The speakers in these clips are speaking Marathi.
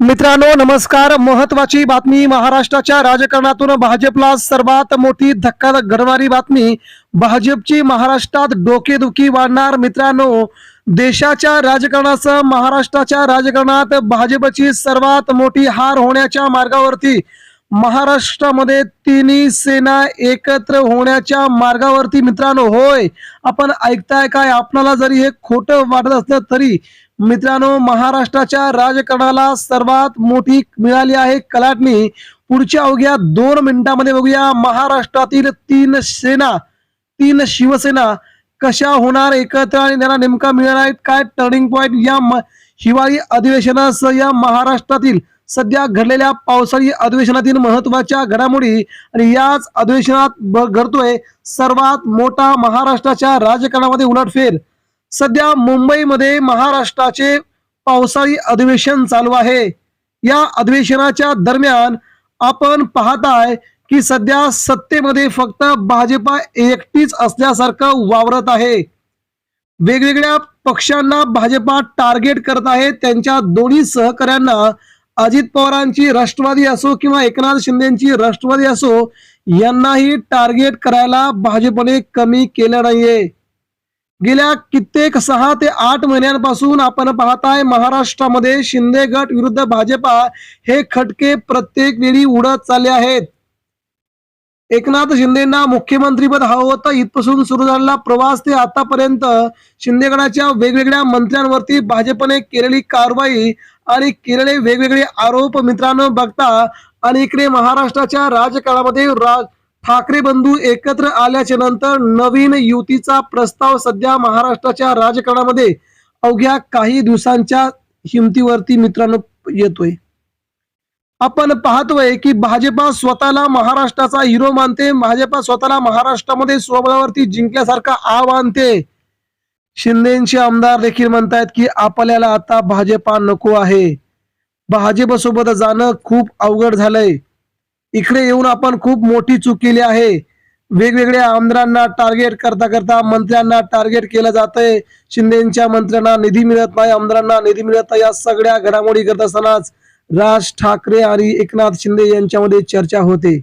मित्रांनो नमस्कार. महत्वाची बातमी महाराष्ट्राच्या राजकारणातून भाजपला सर्वात मोठी धक्का घडणारी बातमी भाजपची महाराष्ट्रात डोकेदुखी वाढणार. मित्रांनो देशाच्या राजकारणासह महाराष्ट्राच्या राजकारणात भाजपची सर्वात मोठी हार होण्याच्या मार्गावरती महाराष्ट्रामध्ये तिन्ही सेना एकत्र होण्याच्या मार्गावरती मित्रांनो होय. आपण ऐकताय काय? आपणाला जरी हे खोटं वाटत असलं तरी मित्रांनो महाराष्ट्राच्या राजकारणाला सर्वात मोठी मिळाली आहे कलाटणी. पुढच्या अवघ्या दोन मिनिटांमध्ये बघूया महाराष्ट्रातील तीन सेना तीन शिवसेना कशा होणार एकत्र आणि त्यांना नेमका मिळणार आहेत? काय टर्निंग पॉइंट या हिवाळी अधिवेशनासह या महाराष्ट्रातील सध्या घडलेल्या पावसाळी अधिवेशनातील महत्त्वाच्या घडामोडी आणि याच अधिवेशनात घडतोय सर्वात मोठा महाराष्ट्राच्या राजकारणामध्ये उलटफेर. सध्या मुंबईमध्ये महाराष्ट्राचे पावसाळी अधिवेशन चालू आहे. या अधिवेशनाच्या दरम्यान आपण पाहताय की सध्या सत्तेमध्ये फक्त भाजपा एकटीच असल्यासारखं वावरत आहे. वेगवेगळ्या पक्षांना भाजपा टार्गेट करत आहे. त्यांच्या दोन्ही सहकाऱ्यांना अजित पवारांची राष्ट्रवादी असो किंवा एकनाथ शिंदेची राष्ट्रवादी असो यांनाही टार्गेट करायला भाजपने कमी केलं नाहीये. गेल्या कित्येक सहा ते आठ महिन्यांपासून आपण पाहताय महाराष्ट्रामध्ये शिंदे गट विरुद्ध भाजपा हे खटके प्रत्येक वेळी उडत चालले आहेत. एकनाथ शिंदेना मुख्यमंत्रीपद हवं होतं. इथपासून सुरू झालेला प्रवास ते आतापर्यंत शिंदे गटाच्या वेगवेगळ्या मंत्र्यांवरती भाजपने केलेली कारवाई आणि केलेले वेगवेगळे आरोप मित्रांनो बघता आणि इकडे महाराष्ट्राच्या राजकारणामध्ये राज ठाकरे बंधू एकत्र आल्याच्यानंतर नवीन युतीचा प्रस्ताव सध्या महाराष्ट्राच्या राजकारणामध्ये अवघ्या काही दिवसांच्या हिमतीवरती मित्रांनो येतोय. आपण पाहतोय की भाजपा स्वतःला महाराष्ट्राचा हिरो मानते भाजपा स्वतःला महाराष्ट्रामध्ये स्वबळावरती जिंकल्यासारखा आव आणते शिंदेचे आमदार देखील म्हणतायत की आपल्याला आता भाजपा नको आहे. भाजपसोबत जाणं खूप अवघड झालंय. इकडे येऊन आपण खूप मोठी चूक केली आहे. वेगवेगळ्या आमदारांना टार्गेट करता करता मंत्र्यांना टार्गेट केलं जातंय. शिंदेच्या मंत्र्यांना निधी मिळत नाही आमदारांना निधी मिळत नाही. या सगळ्या घडामोडी करत असतानाच राज ठाकरे आणि एकनाथ शिंदे यांच्यामध्ये चर्चा होते.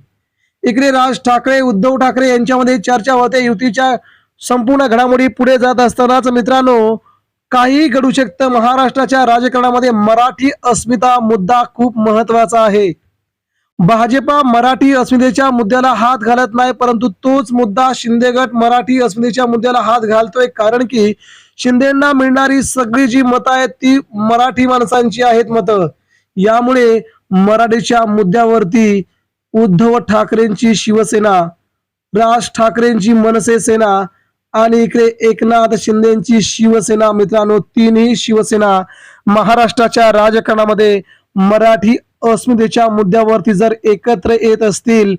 इकडे राज ठाकरे उद्धव ठाकरे यांच्यामध्ये चर्चा होते. युतीच्या संपूर्ण घडामोडी पुढे जात असतानाच मित्रांनो काही घडू शकतं. महाराष्ट्राच्या राजकारणामध्ये मराठी अस्मिता मुद्दा खूप महत्त्वाचा आहे. भाजपा मराठी अस्मितेच्या मुद्द्याला हात घालत नाही परंतु तोच मुद्दा शिंदे गट मराठी अस्मितेच्या मुद्द्याला हात घालतोय. कारण की शिंदेना मिळणारी सगळी जी मतं आहेत ती मराठी माणसांची आहेत मतं. यामुळे मराठीच्या मुद्द्यावरती उद्धव ठाकरेंची शिवसेना राज ठाकरेंची मनसे सेना आणि इकडे एकनाथ शिंदेची शिवसेना मित्रांनो तिन्ही शिवसेना महाराष्ट्राच्या राजकारणामध्ये मराठी अस्मितेच्या मुद्द्यावरती जर एकत्र येत असतील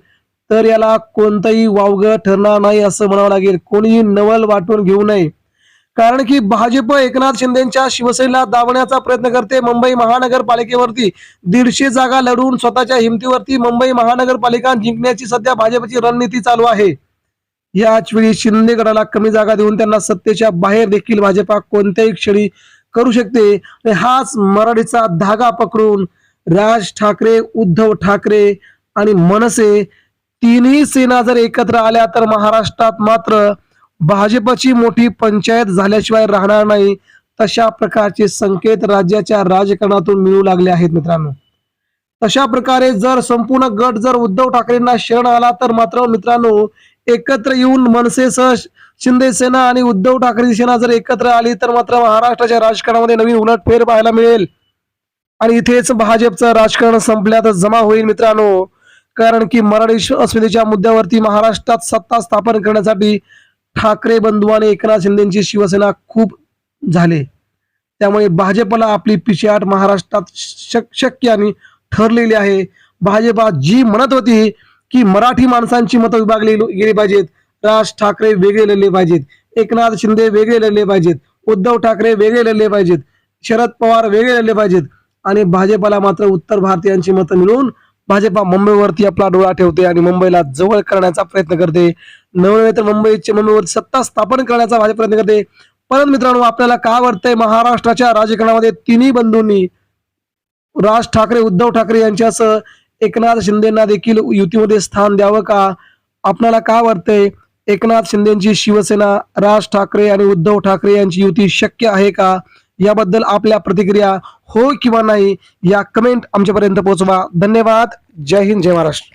तर याला कोणतंही वावगं ठरणार नाही असं म्हणावं लागेल. कोणीही नवल वाटून घेऊ नये. कारण की भाजप एकनाथ शिंदेच्या शिवसेनेला दाबण्याचा प्रयत्न करते मुंबई महानगरपालिकेवरती. दीडशे जागा लढवून स्वतःच्या हिमतीवरती मुंबई महानगरपालिका जिंकण्याची सध्या भाजपची रणनीती चालू आहे. याच वेळी शिंदे गटाला कमी जागा देऊन त्यांना सत्तेच्या बाहेर देखील भाजपा कोणत्याही क्षणी करू शकते. हाच मराठीचा धागा पकडून राज ठाकरे उद्धव ठाकरे आणि मनसे तिन्ही सेना जर एकत्र आल्या तर महाराष्ट्रात मात्र भाजपची मोठी पंचायत झाल्याशिवाय राहणार नाही. तशा प्रकारचे संकेत राज्याच्या राजकारणातून मिळू लागले आहेत मित्रांनो. तशा प्रकारे जर संपूर्ण गट जर उद्धव ठाकरेंना शरण आला तर मात्र मित्रांनो एकत्र येऊन मनसेसह शिंदे सेना आणि उद्धव ठाकरे सेना जर एकत्र आली तर मात्र महाराष्ट्राच्या राजकारणामध्ये नवीन उलटफेर पाहायला मिळेल. आणि इथेच भाजपचं राजकारण संपल्यात जमा होईल मित्रांनो. कारण की मराठी अस्मितेच्या मुद्द्यावरती महाराष्ट्रात सत्ता स्थापन करण्यासाठी ठाकरे बंधू आणि एकनाथ शिंदेची शिवसेना खूप झाले. त्यामुळे भाजपला आपली पिछेहाट महाराष्ट्रात शक- शक्य आणि ठरलेली आहे. भाजपा जी म्हणत होती की मराठी माणसांची मतं विभागली गेली पाहिजेत राज ठाकरे वेगळे लढले पाहिजेत एकनाथ शिंदे वेगळे लढले पाहिजेत उद्धव ठाकरे वेगळे लढले पाहिजेत शरद पवार वेगळे लढले पाहिजेत. आणि भाजपला मात्र उत्तर भारतीयांची मतं मिळून भाजपा मुंबईवरती आपला डोळा ठेवते आणि मुंबईला जवळ करण्याचा प्रयत्न करते. नवनवे तर मुंबईचे मुंबईवर सत्ता स्थापन करण्याचा भाजप प्रयत्न करते. परंतु मित्रांनो आपल्याला का वाटतंय? महाराष्ट्राच्या राजकारणामध्ये तिन्ही बंधूंनी राज ठाकरे उद्धव ठाकरे यांच्यासह एकनाथ शिंदेना देखील युतीमध्ये स्थान द्यावं का? आपणाला का वाटतंय? एकनाथ शिंदेची शिवसेना राज ठाकरे आणि उद्धव ठाकरे यांची युती शक्य आहे का? याबद्दल आपल्या प्रतिक्रिया हो किंवा नाही या कमेंट आमच्यापर्यंत पोहोचवा. धन्यवाद. जय हिंद जय महाराष्ट्र.